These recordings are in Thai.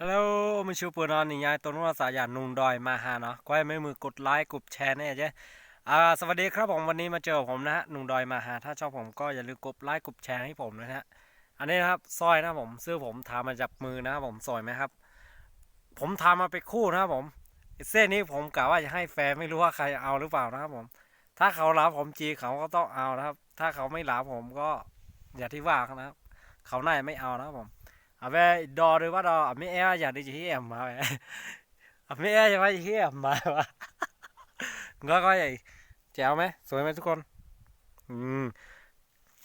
ฮัลโหลมันชูปืนอนนี่ยายตัวนู้นสายยานนุงดอยมาหาเนาะก็ให้ไม่มือกดไลค์กดแชร์เนี่ยเจ๊อ่าสวัสดีครับผมวันนี้มาเจอผมนะฮะนุ่งดอยมาหา ถ้าชอบผมก็อย่าลืมกดไลค์กดแชร์ให้ผมนะฮะอันนี้นะครับสร้อยนะผมซื้อผมทำมาจากมือนะครับผมสวยไหมครับ ผมทำมาเป็นคู่นะครับผมเส้นนี้ผมกะว่าจะให้แฟนไม่รู้ว่าใครเอาหรือเปล่านะครับผม ถ้าเขารับผมจีเขาก็ต้องเอานะครับ ถ้าเขาไม่รับผมก็ อย่าที่ว่าเขานะครับเขาน่าจะไม่เอานะครับผม à về đò rồi bắt đầu à mấy em giờ đi chỉ em mà à mấy em giờ phải chỉ em mà ก็ก็ใหญ่แจ๋วไหมสวยไหมทุกคนอืม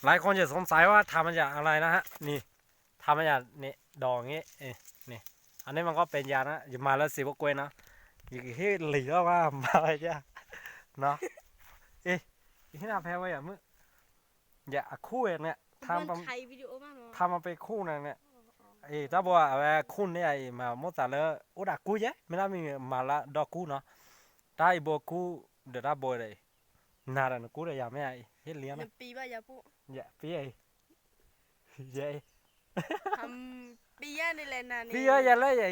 หลายคนจะสงสัยว่าทำมาจากอะไรนะฮะนี่ทำมาจากนี่ดอกงี้เอ้ยนี่อันนี้มันก็เป็นยานะอย่ามาแล้วสิบกวยนะอีกที่หลีก็ว่ามาอะไรจ้ะเนาะเอ๊ะอีกที่น่าแพ้ไว้อย่างมึงอย่าคู่เองเนี่ยทำมันถ่ายวิดีโอมากเนาะทำมาเป็นคู่นั่นเนี่ย เอ้ถ้าบอกว่าแบบคุณเนี่ยไอ้มาหมดแต่ละโอ้ดักกูเยไม่น่ามีมาละดอกกูเนาะได้บอกกูเดี๋ยวได้บอกเลยนารันกูเลยยังไม่ไอ้เฮ็ดเลี้ยงหนึ่นะงปีป่ะอย่าพูดอย่าพี่ไอ้เย้ทำปีย่านี่แหละนะนี่พี่เยอะอย่าเลยไอ้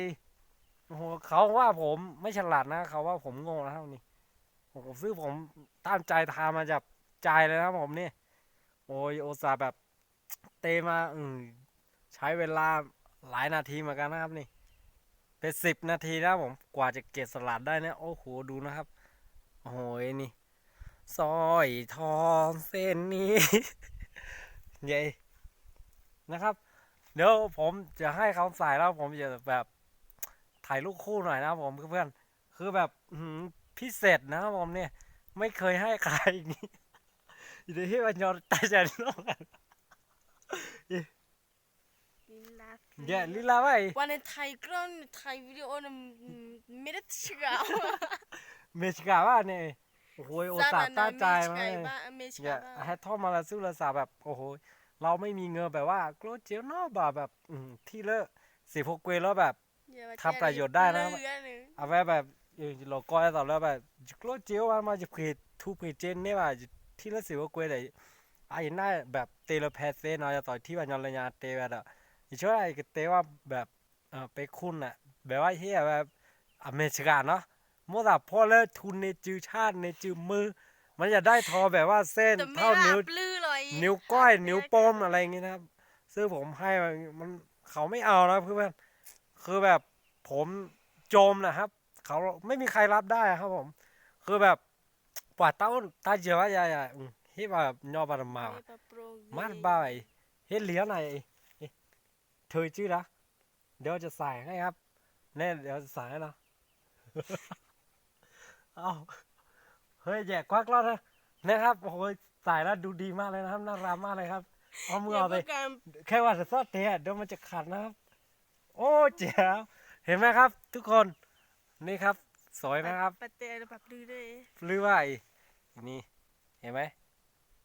โอ้โหเขาว่าผมไม่ฉลาดนะ เขาว่าผมโง่นะครับนี่โอ้โหซื้อผมตั้งใจทามาจากใจเลยนะครับผมนี่ โอ้ยโอซาห์แบบเตะมาอืมใช้เวลา หลายนาทีเหมือนกันนะครับนี่ เป็นสิบนาทีนะผมกว่าจะเก็บสลัดได้เนี่ยโอ้โหดูนะครับ โอ้โหนี่สร้อยทองเส้นนี้เย้นะครับ เดี๋ยวผมจะให้เขาใส่แล้วผมจะแบบถ่ายรูปคู่หน่อยนะผมเพื่อนๆคือแบบพิเศษนะผมเนี่ย ไม่เคยให้ใครอย่างนี้อยู่ที่วันยอดตาใจน้องกันลินลาเย้ลีลาไว้วันนี้ถ่ายกล้อง ถ่ายวิดีโอนะไม่ได้ชิกาเมชิกาว่าเนี่ยโอ้โหโอตส่าห์ตั้งใจมาไงเลยบ้างเมชิอย่ากาให้ท่อมาละซื้อละสาแบบโอ้โหเราไม่มีเงินแบบว่าโกรธเจียวเนอะแบบแบบอืมที่เลอะสีพกเกวแล้วแบบทำประโยชน์ได้นะเอาไว้แบบเออเราก็ให้ต่อแล้วแบบโกรธเจียวว่ามาจะผิดทุกผิดเจนเนี่ยว่าที่ละสีพกเกวเลยไอ้น่าแบบเตลแพสเซนเนาะจะต่อยที่วันยอนระยะเตแบบอะ อีช่วยไอ้เตว่าแบบเออไปคุณอะแบบว่าเฮียแบบอเมริกาเนาะมั่วแต่พอเลิกทุนในจือชาติในจือมือ มันจะได้ทอแบบว่าเส้นแต่ไม่เท่าลานิ้วปลื้อเลยนิ้วก้อยนิ้วโป้มอะไรอย่างงี้นะครับซึ่งผมให้มันมันเขาไม่เอานะเพื่อนๆคือแบบผมโจมนะครับ เขาไม่มีใครรับได้ครับผม คือแบบกว่าเต้าตาเจียวใหญ่ๆอืมเฮ้ยแบบยอบารมาอะมัดบ่ายเฮ็ดเหลี้ยไหน เอ๊ะเธอชื่อนะเดี๋ยวจะใส่ให้ครับแน่เดี๋ยวจะใส่ให้นะเอาเฮ้ยแย่ควักแล้วนะนะครับโอ้โหใส่แล้วดูดีมากเลยนะครับน่ารักมากเลยครับเอามือเอาไปแค่ว่าจะซอดเตะเดี๋ยวมันจะขัดนะครับ โอ้เจ๋วเห็นไหมครับ ทุกคนนี่ครับ สวยไหมครับปะเตะแบบปลื้อเลยหรือว่าไอ้นี่เห็นไหม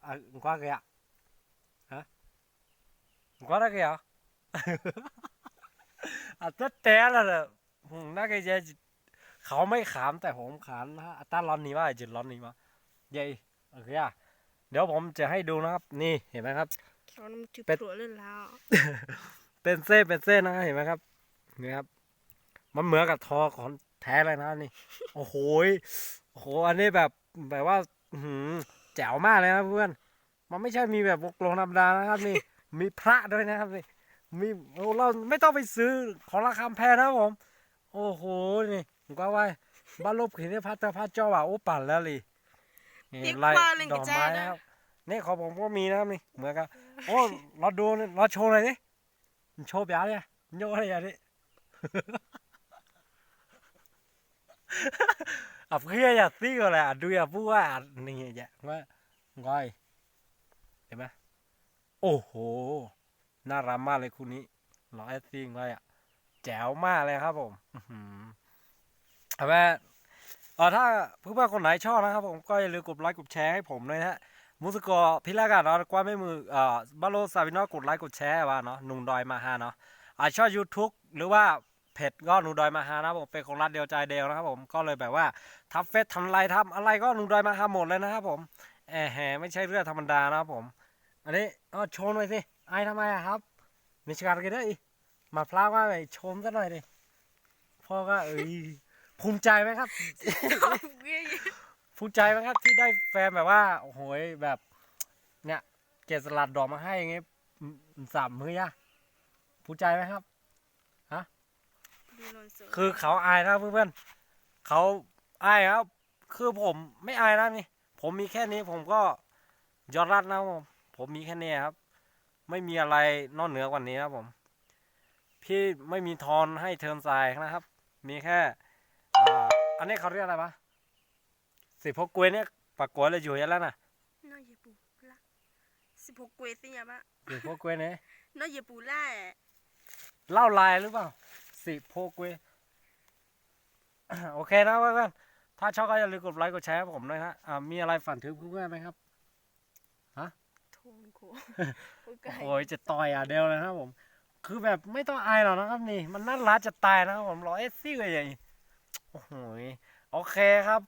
อะกว้างเลยอะฮะกว้างเลยอะอ่ะตัดแต่ละเนี่ยอืมน่าจะจะเขาไม่ขามแต่ผมขามนะฮะอะตาร้อนนี้ว่าจุดร้อนนี้มาเย้โอเคอะเดี๋ยวผมจะให้ดูนะครับ นี่เห็นไหมครับเขาน้ำจุบเป็ดปลวเลยแล้วเป็นเส้นเป็นเส้นนะเห็นไหมครับนี่ครับ มันเหมือนกับทอของแท้เลยนะนี่ โอ้โหยโอ้โหอันนี้แบบแบบว่าอื้อหือแจ๋วมากเลยนะเพื่อน มันไม่ใช่มีแบบวงกลมธรรมดานะครับ นี่ มีพระด้วยนะครับนี่ มีเราไม่ต้องไปซื้อของราคาแพงนะผม โอ้โหนี่ผมก็ว่าบ้านลบเห็นได้พัดนาพัดเจ้าว่าโอ้ปั่นแล้วลีนี่ลายดอกไม้ครับนี่ของผมก็มีนะนี่เหมือนกันโอ้เราดูเราโชว์เลยนี่โชว์แบบเนี่ยโยอะไรอย่างนี้อะเพื่ออยากตีก็เลยะดูอยากพูดว่านี่อย่ะงว่าง่อยเห็นไหมโอ้โห น่ารักมากเลยคู่นี้ร้อยซิงเลยอะ แจ๋วมากเลยครับผมเอาไว้เออถ้าเพื่อนๆคนไหนชอบนะครับผมก็อย่าลืมกดไลค์กดแชร์ให้ผมด้วยนะฮะมุสโกพิลากันเนาะกว่าไม่มือเอ่อบาโลซาบิโนกดไลค์กดแชร์ว่าเนาะหนุ่มดอยมาฮาเนาะอ่าชอบยูทูบหรือว่าเพจก็หนุ่มดอยมาฮานะผมเป็นคนรัดเดียวใจเดียวนะครับผมก็เลยแบบว่าทำเฟซทำไรทำอะไรก็หนุ่มดอยมาฮาหมดเลยนะครับผมแอะแหไม่ใช่เรื่องธรรมดานะครับผม อันนี้เอโชว์หน่อยสิ ไอายทำไมอะครับมีชการกันได้อีมาพลาดว่าไปชมซะหน่อยดิพ่อก็เอ้ยภูมิใจไหมครับเว้ยภูมิใจไหมครับที่ได้แฟนแบบว่าโอ้โหยแบบเนี่ยเกสลัดดอกมาให้อย่างงี้อืมสามมื้อยะภูมิใจไหมครับดูนนท์สวยคือเขาอายนะเพื่อนๆเขาอายครับ คือผมไม่อายนะนี่ ผมมีแค่นี้ผมก็ยอดรัดนะครับผมผมมีแค่นี้ครับ ไม่มีอะไรนอกเหนือกว่านี้นะครับผม พี่ไม่มีทอนให้เทิร์นทรายนะครับ มีแค่อ่าอันนี้เขาเรียกอะไรปะสิพกกล้วยเนี่ยปากกล้วยเลยอยู่แล้วนะน้อยเยปูละสิบหกเกวสิยาบะสิพกกล้วยเนี่ยน้อยเยปูล่าเล่าลายหรือเปล่าสิพกกล้วยโอเคนะเพื่อนๆถ้าชอบก็อย่าลืมกดไลค์กดแชร์ให้ผมด้วยนะอ่ามีอะไรฝันถึงเพื่อนๆไหมครับ โทนโคโอ้ยไก่โอ้ยจะต่อยอะเดียวเลยนะครับผม คือแบบไม่ต้องอายหรอกนะครับนี่ มันน่ารักจะตายนะครับผมรอเอสซี่เลยอย่างนี้โอ้โหยโอเคครับ